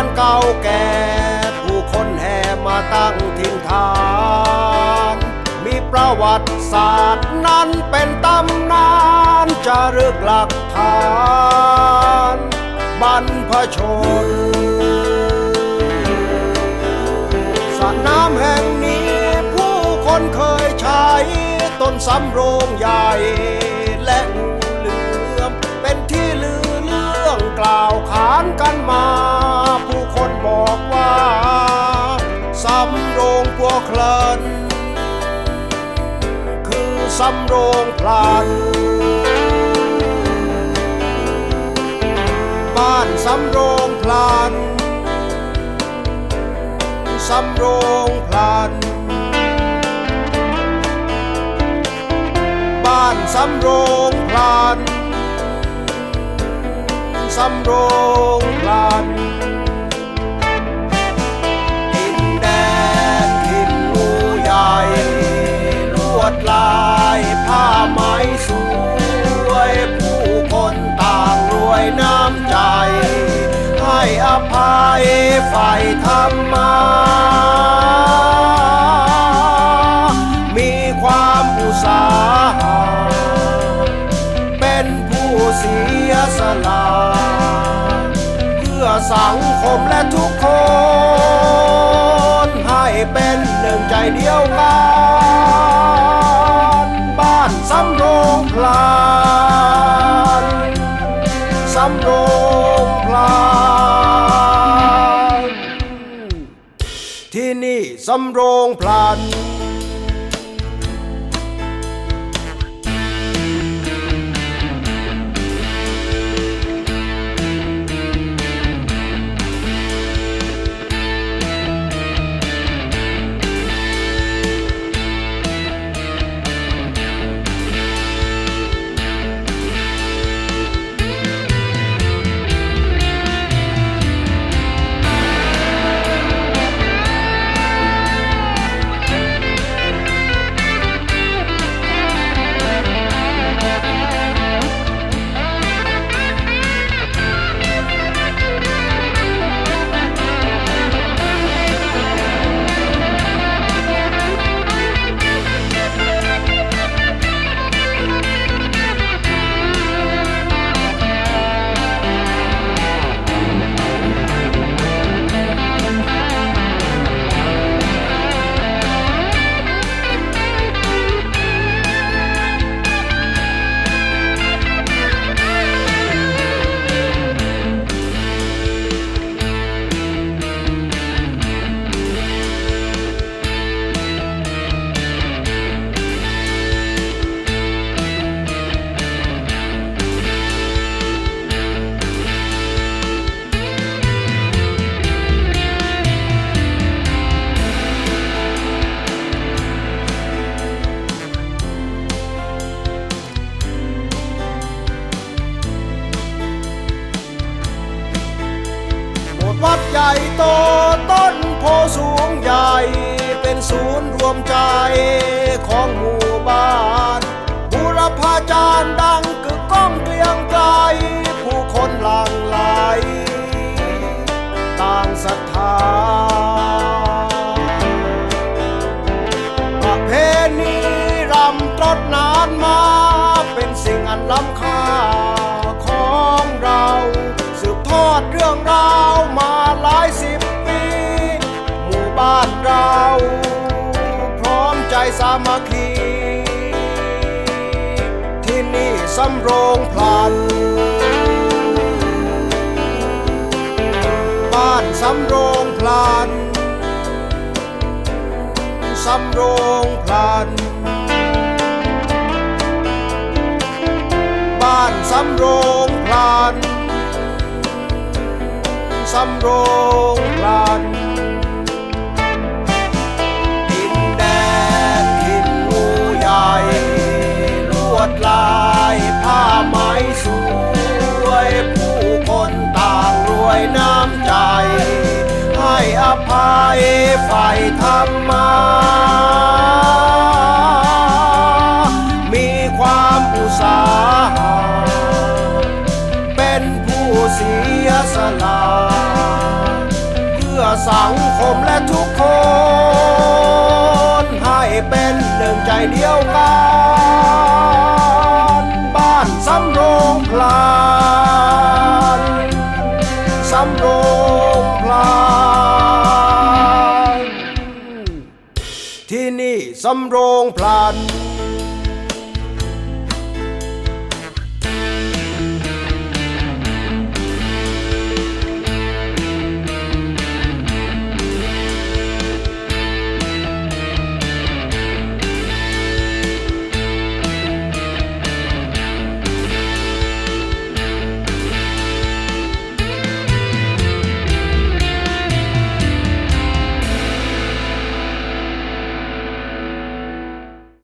านเก่าแก่ ผู้คนแห่มาตั้งทิ้งทางมีประวัติศาสตร์นั้นเป็นตำนานจะรึกหลักฐานบรรพชนสระน้ำแห่งนี้ ผู้คนเคยใช้ต้นสำโรงใหญ่แลงเลือมเป็นที่ลือเรื่องกล่าวขานกันมา คลินคือสำโรงพลัน บ้านสำโรงพลัน สำโรงพลัน บ้านสำโรงพลัน สำโรง ฝ่ายธรรมามีความอุตสาหะเป็นผู้เสียสละ เพื่อสังคมและทุกคน ให้เป็นหนึ่งใจเดียวกัน บ้านสำโรงพลานสำโรงพลาน สำโรงพลัน วัดใหญ่โตต้นโพสูงใหญ่ เป็นศูนย์รวมใจของหมู่บ้านบุรพาจารย์ดังกึกก้องเกลียงไกล ผู้คนหลั่งไหลต่างศรัทธาประเพณีรำตรดนานมา สามัคคี ที่นี่สำโรงพลัน บ้านสำโรงพลัน สำโรงพลัน บ้านสำโรงพลัน สำโรงพลัน ธรรมา มีความอุตสาหะเป็นผู้เสียสละ เพื่อสังคมและทุกคน ให้ให้เป็นหนึ่งใจเดียวกัน สำโรงพลัน